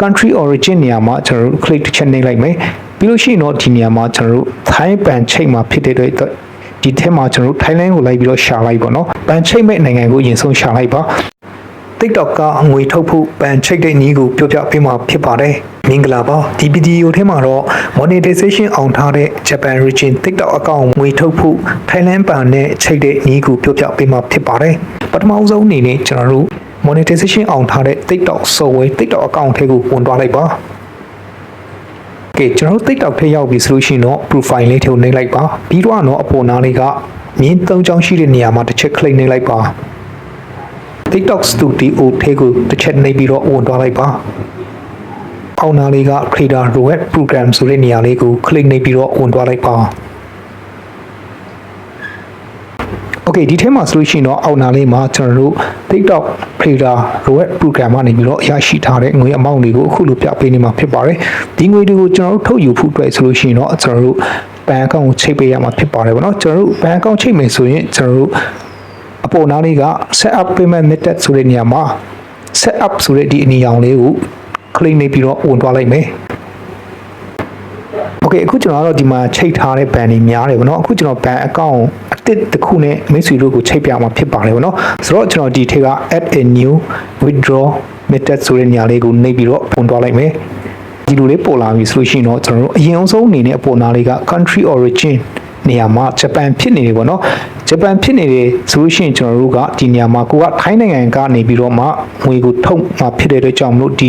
country origin နေရာမှာကျွန်တော်တို့ click တစ်ချက်နှိပ်လိုက်မယ်ပြီးလို့ရှိရင်တော့ဒီနေရာမှာကျွန်တော်တို့ Thai ban ချိတ်မှာဖြစ်တဲ့အတွက်ဒီထဲမှာကျွန်တော်တို့ Thailand ကိုလိုက်ပြီးတော့ရှာလိုက်ပါတော့။ဘန်ချိတ်မဲ့နိုင်ငံကိုအရင်ဆုံးရှာလိုက်ပါ။ TikTok ကငွေထုတ်ဖို့ဘန်ချိတ်တဲ့နည်းကိုပြောပြပေးမှာဖြစ်ပါတယ်။မင်္ဂလာပါဒီဗီဒီယိုထဲမှာတော့ monetization အောင်ထားတဲ့ Japan region TikTok account ငွေထုတ်ဖို့ Thailand ဘန်နဲ့ချိတ်တဲ့နည်းကိုပြောပြပေးမှာဖြစ်ပါတယ်။ပထမဆုံးအနေနဲ့ကျွန်တော်တို့ monetization အောင်ထားတဲ့ TikTok software TikTok account ထဲကိုဝင်သွားလိုက်ပါ။ကဲကျွန်တော်တို့ TikTok ထဲရောက်ပြီဆိုလို့ရှိရင်တော့ profile လေးထဲကိုနှိပ်လိုက်ပါပြီးတော့တော့အပေါ်နားလေးကမြင်းသုံးချောင်းရှိတဲ့နေရာမှာတစ်ချက် click နှိပ်လိုက်ပါ TikTok Studio ထဲကိုတစ်ချက်နှိပ်ပြီးတော့ဝင်သွားလိုက်ပါအောက်နားလေးက Creator Roulette Program ဆိုတဲ့နေရာလေးကို click နှိပ်ပြီးတော့ဝင်သွားလိုက်ပါ Okay ဒီထဲမှာဆိုလို့ရှိရင်တော့အောက်နာလေးမှာကျွန်တော်တို့ TikTok Trader Road Program ကနေပြီးတော့ရရှိထားတဲ့ငွေအမောင့်တွေကိုအခုလိုပြပေးနေမှာဖြစ်ပါတယ်ဒီငွေတွေကိုကျွန်တော်တို့ထုတ်ယူဖို့အတွက်ဆိုလို့ရှိရင်တော့ကျွန်တော်တို့ bank account ကိုချိန်ပေးရမှာဖြစ်ပါတယ်ဗောနော်ကျွန်တော်တို့ bank account ချိန်မယ်ဆိုရင်ကျွန်တော်တို့အပေါ်နားလေးက set up payment method ဆိုတဲ့နေရာမှာ set up ဆိုတဲ့ဒီအနေအောင်လေးကို click နေပြီးတော့ဝင်သွားလိုက်မယ် okay အခုကျွန်တော်ကတော့ဒီမှာချိတ်ထားတဲ့ ban တွေများတယ်ဗောနော်အခုကျွန်တော် ban account အတစ်တစ်ခုနဲ့မိတ်ဆွေတို့ကိုချိတ်ပြမှာဖြစ်ပါတယ်ဗောနော်ဆိုတော့ကျွန်တော်ဒီထက်က add a new withdraw method ဆိုတဲ့နေရာလေးကိုနှိပ်ပြီးတော့ပုံသွားလိုက်မယ်ဒီလိုလေးပေါ်လာပြီဆိုလို့ရှိရင်တော့ကျွန်တော်တို့အရင်ဆုံးအနေနဲ့အပေါ်နာလေးက country origin နေရာမှာဂျပန်ဖြစ်နေတယ်ပေါ့နော်ဂျပန်ဖြစ်နေတယ်ဆိုလို့ရှိရင်ကျွန်တော်တို့ကဒီနေရာမှာကိုကထိုင်းနိုင်ငံကနေပြီးတော့မှငွေကိုထုတ်မှဖြစ်တဲ့အတွက်ကြောင့်မလို့ဒီ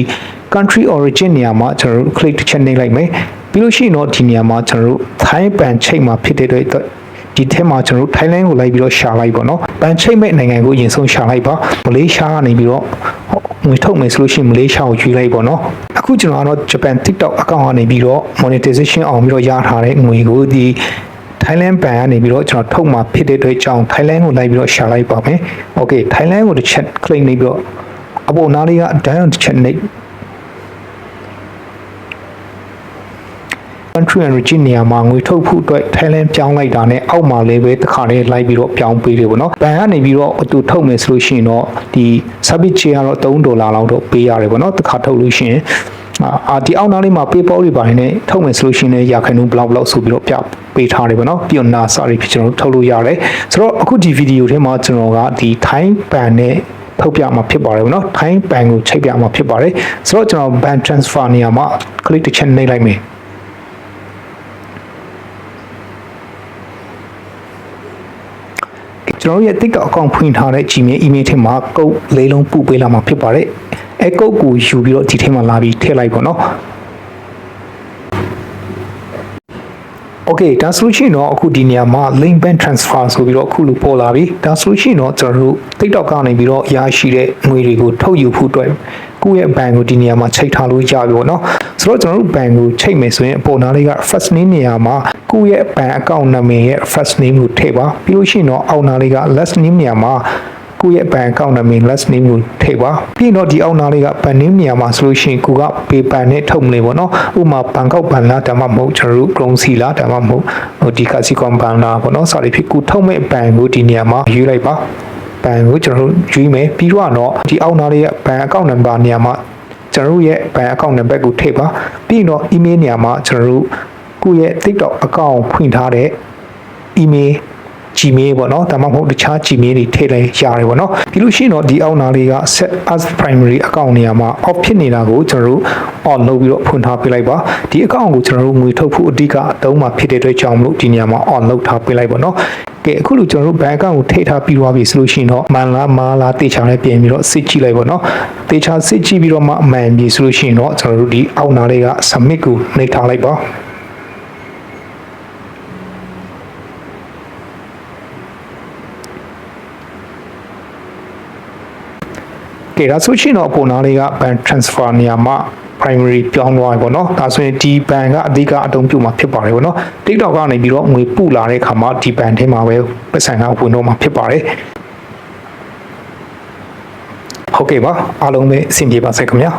country origin နေရာမှာကျွန်တော်တို့ click တစ်ချက်နှိပ်လိုက်မယ် ပြီးလို့ရှိရင်တော့ဒီနေရာမှာကျွန်တော်တို့ Thai ban ချိတ်မှာဖြစ်တဲ့အတွက်ဒီထဲမှာကျွန်တော်တို့ Thailand ကိုလိုက်ပြီးတော့ရှာလိုက်ပေါ့နော်။ဘန်ချိတ်မဲ့နိုင်ငံကိုအရင်ဆုံးရှာလိုက်ပါ။မလေးရှားကနေပြီးတော့ငွေထုတ်မယ်ဆိုလို့ရှိရင်မလေးရှားကိုယူလိုက်ပေါ့နော်။အခုကျွန်တော်ကတော့ Japan TikTok account ကနေပြီးတော့ monetization အောင်ပြီးတော့ရထားတဲ့ငွေကိုဒီ Thailand ဘန်ကနေပြီးတော့ကျွန်တော်ထုတ်မှာဖြစ်တဲ့အတွက်ကြောင့် Thailand ကိုလိုက်ပြီးတော့ရှာလိုက်ပါမယ်။ Okay Thailand ကိုတစ်ချက် click နေပြီးတော့အပေါ်နားလေးက down တစ်ချက်နှိပ် country and region နေရာမှာငွေထုတ်ဖို့အတွက် Thailand ပြောင်းလိုက်တာနဲ့အောက်မှာလည်းပဲတစ်ခါလေးလိုက်ပြီးတော့ပြောင်းပေးတယ်ပေါ့နော်။ဘန်ကနေပြီးတော့သူထုတ်မယ်ဆိုလို့ရှိရင်တော့ဒီ service charge ကတော့3ဒေါ်လာလောက်တော့ပေးရတယ်ပေါ့နော်။တစ်ခါထုတ်လို့ရှိရင်အာဒီအောက်နားလေးမှာ PayPal တွေပါနေထုတ်မယ်ဆိုလို့ရှိရင်လည်းရာခိုင်နှုန်းဘလောက်ဘလောက်ဆိုပြီးတော့ပြပေးထားတယ်ပေါ့နော်ပြီးတော့ NASA တွေဖြစ်ကျွန်တော်တို့ထုတ်လို့ရတယ်ဆိုတော့အခုဒီဗီဒီယိုထဲမှာကျွန်တော်ကဒီ Thai ban နဲ့ထုတ်ပြမှာဖြစ်ပါတယ်ဗောနော် Thai ban ကိုချိန်ပြမှာဖြစ်ပါတယ်ဆိုတော့ကျွန်တော် ban transfer နေရာမှာ click တစ်ချက်နှိပ်လိုက်မယ် ကျွန်တော်တို့ရဲ့ tick အကောင့်ဖွင့်ထားတဲ့ Gmail email ထဲမှာကုတ်လေးလုံးပို့ပေးလာမှာဖြစ်ပါတယ်အဲကုတ်ကိုယူပြီးတော့ဒီထဲမှာလာပြီးထည့်လိုက်ပါတော့ okay ဒါဆိုလို့ရှိရင်တော့အခုဒီနေရာမှာ link bank transfer ဆိုပြီးတော့အခုလိုပေါ်လာပြီဒါဆိုလို့ရှိရင်တော့ကျွန်တော်တို့ TikTok ကနေပြီးတော့ရရှိတဲ့ငွေတွေကိုထုတ်ယူဖို့အတွက် ကိုယ့်ရဲ့ bank ကိုဒီနေရာမှာချိန်ထားလို့ရပြီပေါ့နော်ဆိုတော့ကျွန်တော်တို့ bank ကိုချိန်မယ်ဆိုရင်အပေါ်နားလေးက first name နေရာမှာကိုယ့်ရဲ့ bank account နာမည်ရဲ့ first name ကိုထည့်ပါပြီးလို့ရှိရင်တော့အောက်နားလေးက last name နေရာမှာကိုယ့်ရဲ့ bank account နာမည် last name ကိုထည့်ပါပြီးတော့ဒီအောက်နားလေးက bank name နေရာမှာဆိုလို့ရှိရင်ကိုက paper နဲ့ထုတ်မလဲပေါ့နော်ဥပမာဘန်ကောက်ဘန်လားဒါမှမဟုတ်ကျွန်တော်တို့ grown sea လားဒါမှမဟုတ်ဟိုဒီကစီကွန်ဘန်လားပေါ့နော်စာရီဖြစ်ကိုထုတ်မဲ့ bank ကိုဒီနေရာမှာယူလိုက်ပါ ဘန်ကိုကျွန်တော်တို့ယူမယ်ပြီးတော့တော့ဒီအောက်နားလေးကဘန်အကောင့်နံပါတ်နေရာမှာကျွန်တော်တို့ရဲ့ဘန်အကောင့်နံပါတ်ကိုထည့်ပါပြီးတော့ email နေရာမှာကျွန်တော်တို့ကိုယ့်ရဲ့ TikTok အကောင့်ဖွင့်ထားတဲ့ email Gmail ပေါ့နော်ဒါမှမဟုတ်တခြား Gmail တွေထည့်လိုက်ရတယ်ပေါ့နော်ပြီးလို့ရှိရင်တော့ဒီအောက်နာလေးက set as primary account နေရာမှာ off ဖြစ်နေတာကိုကျွန်တော်တို့ on လုပ်ပြီးတော့ဖွင့်ထားပေးလိုက်ပါဒီ account ကိုကျွန်တော်တို့ငွေထုတ်ဖို့အဓိကအသုံးမှာဖြစ်တဲ့အတွက်ကြောင့်မလို့ဒီနေရာမှာ on လုပ်ထားပေးလိုက်ပါနော် ကဲအခုလိုကျွန်တော်တို့ bank account ကိုထည့်ထားပြီးသွားပြီဆိုလို့ရှိရင်တော့မှန်လားမှားလားတေချာနဲ့ပြင်ပြီးတော့စစ်ကြည့်လိုက်ပါနော်တေချာစစ်ကြည့်ပြီးတော့မှမှန်ပြီဆိုလို့ရှိရင်တော့ကျွန်တော်တို့ဒီအောက်နာလေးက submit ကိုနှိပ်ထားလိုက်ပါ ကဲဒါဆိုရှင်တော့အပေါ်နားလေးက bank transfer နေရာမှာ primary ပြောင်းသွားပြီပေါ့နော်ဒါဆိုရင်ဒီ ban ကအဓိကအတုံးပြုမှာဖြစ်ပါတယ်ပေါ့နော် TikTok ကနေပြီးတော့ငွေပုလာတဲ့အခါမှာဒီ ban ထဲမှာပဲပတ်စံကဝင်တော့မှာဖြစ်ပါတယ်ဟုတ်ကဲ့ပါအားလုံးပဲအဆင်ပြေပါစေခင်ဗျာ